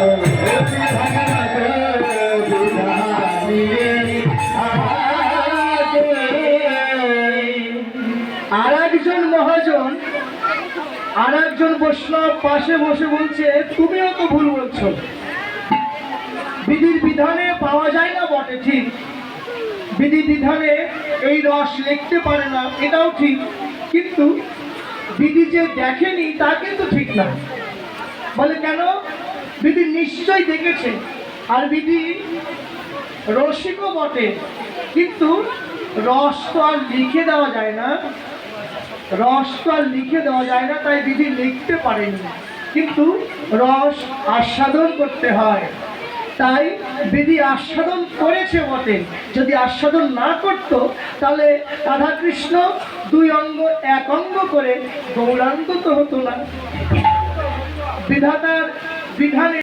আর একজন মহাজন, আর একজন বৈষ্ণব পাশে বসে বলছে, তুমিও তো ভুল বলছো। বিধির বিধানে পাওয়া যায় না বটে, ঠিক। বিধি বিধানে এই রস লিখতে পারে না, এটাও ঠিক। কিন্তু বিধি যে দেখেনি তা কিন্তু ঠিক না। বলে, কেন? বিধি নিশ্চয় দেখেছে। আর বিধি রসিকও বটে। কিন্তু রস তো আর লিখে দেওয়া যায় না। রস তো আর লিখে দেওয়া যায় না, তাই দিদি লিখতে পারেনি। কিন্তু রস আস্বাদন করতে হয়। তাই দিদি আস্বাদন করেছে বটে। যদি আস্বাদন না করত, তাহলে রাধাকৃষ্ণ দুই অঙ্গ, এক অঙ্গ করে গৌরাঙ্গ তো হতো না। বিধাতার বিধানে